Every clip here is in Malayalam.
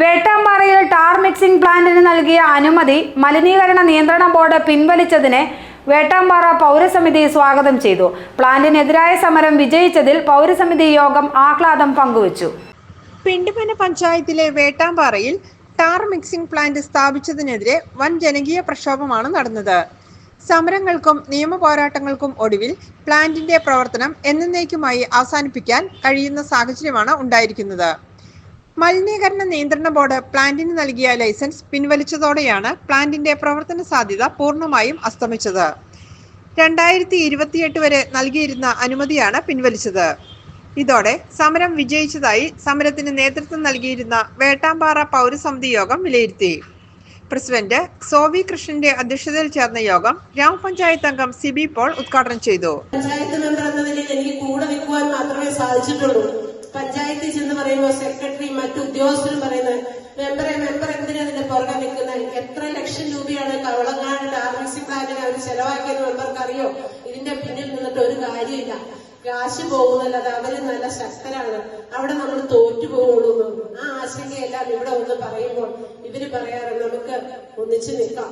വേട്ടാമ്പാറയിൽ ടാർ മിക്സിംഗ് പ്ലാന്റിന് നൽകിയ അനുമതി മലിനീകരണ നിയന്ത്രണ ബോർഡ് പിൻവലിച്ചതിനെ വേട്ടാമ്പാറ പൗരസമിതി സ്വാഗതം ചെയ്തു. പ്ലാന്റിനെതിരായ സമരം വിജയിച്ചതിൽ പൗരസമിതി യോഗം ആഹ്ലാദം പങ്കുവച്ചു. പിണ്ടിമന പഞ്ചായത്തിലെ വേട്ടാമ്പാറയിൽ ടാർ മിക്സിംഗ് പ്ലാന്റ് സ്ഥാപിച്ചതിനെതിരെ വൻ ജനകീയ പ്രക്ഷോഭമാണ് നടന്നത്. സമരങ്ങൾക്കും നിയമ പോരാട്ടങ്ങൾക്കും ഒടുവിൽ പ്ലാന്റിന്റെ പ്രവർത്തനം എന്നേക്കുമായി അവസാനിപ്പിക്കാൻ കഴിയുന്ന സാഹചര്യമാണ് ഉണ്ടായിരിക്കുന്നത്. മലിനീകരണ നിയന്ത്രണ ബോർഡ് പ്ലാന്റിന് നൽകിയ ലൈസൻസ് പിൻവലിച്ചതോടെയാണ് പ്ലാന്റിന്റെ പ്രവർത്തന സാധ്യത പൂർണമായും അസ്തമിച്ചത്. രണ്ടായിരത്തി ഇരുപത്തിയെട്ട് വരെ നൽകിയിരുന്ന അനുമതിയാണ് പിൻവലിച്ചത്. ഇതോടെ സമരം വിജയിച്ചതായി സമരത്തിന് നേതൃത്വം നൽകിയിരുന്ന വേട്ടാമ്പാറ പൗരസമിതി യോഗം വിലയിരുത്തി. പ്രസിഡന്റ് സോവി കൃഷ്ണന്റെ അധ്യക്ഷതയിൽ ചേർന്ന യോഗം ഗ്രാമപഞ്ചായത്ത് അംഗം സിബി പോൾ ഉദ്ഘാടനം ചെയ്തു. പഞ്ചായത്ത് മെമ്പർ എന്ന നിലയിൽ എനിക്ക് കൂടെ നിൽക്കുവാൻ മാത്രമേ സാധിച്ചിട്ടുള്ളൂ. പഞ്ചായത്തിൽ ചെന്ന് പറയുമ്പോൾ സെക്രട്ടറി മറ്റു ഉദ്യോഗസ്ഥരും പറയുന്നത് മെമ്പറെ മെമ്പർ എന്തിനാ അതിന്റെ പുറകെ നിൽക്കുന്നത് എത്ര ലക്ഷം രൂപയാണ് കവളങ്ങാട് സി പ്ലാന്റിന് അവർ ചെലവാക്കിയത് മെമ്പർക്ക് അറിയോ ഇതിന്റെ പിന്നിൽ നിന്നിട്ട് ഒരു കാര്യമില്ല. കാശ് പോകുന്നല്ലാതെ അവർ നല്ല ശക്തരാണ്. അവിടെ നമ്മൾ തോറ്റു പോകുള്ളൂ. ആ ആശങ്കയെല്ലാം ഇവിടെ ഒന്ന് പറയുമ്പോൾ ഇവർ പറയാറ് നമുക്ക് ഒന്നിച്ചു നിൽക്കാം.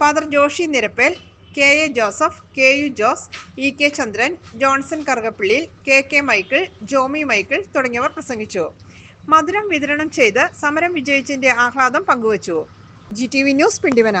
Father Joshi Nirappel K A Joseph K U Jose E K Chandran Johnson കറുകപ്പള്ളിയിൽ K K Michael Jomy Michael തുടങ്ങിയവർ പ്രസംഗിച്ചു. മധുരം വിതരണം ചെയ്ത് സമരം വിജയിച്ചതിന്റെ ആഹ്ലാദം പങ്കുവച്ചു. G T V news Pindivana.